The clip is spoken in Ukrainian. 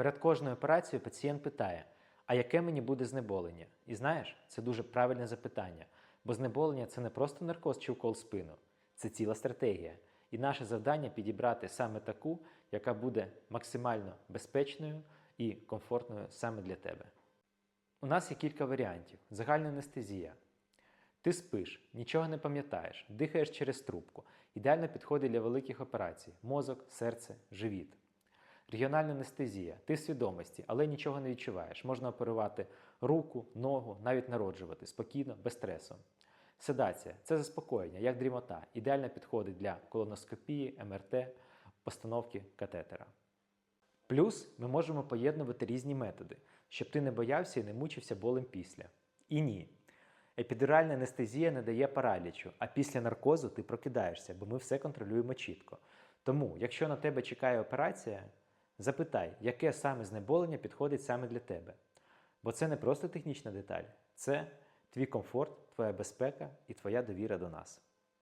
Перед кожною операцією пацієнт питає, а яке мені буде знеболення? І знаєш, це дуже правильне запитання, бо знеболення це не просто наркоз чи укол спину, це ціла стратегія. І наше завдання підібрати саме таку, яка буде максимально безпечною і комфортною саме для тебе. У нас є кілька варіантів: загальна анестезія. Ти спиш, нічого не пам'ятаєш, дихаєш через трубку. Ідеально підходить для великих операцій: мозок, серце, живіт. Регіональна анестезія. Ти свідомості, але нічого не відчуваєш. Можна оперувати руку, ногу, навіть народжувати спокійно, без стресу. Седація це заспокоєння, як дрімота. Ідеально підходить для колоноскопії, МРТ, постановки катетера. Плюс ми можемо поєднувати різні методи, щоб ти не боявся і не мучився болем після. І ні. Епідуральна анестезія не дає паралічу, а після наркозу ти прокидаєшся, бо ми все контролюємо чітко. Тому, якщо на тебе чекає операція, запитай, яке саме знеболення підходить саме для тебе. Бо це не просто технічна деталь, це твій комфорт, твоя безпека і твоя довіра до нас.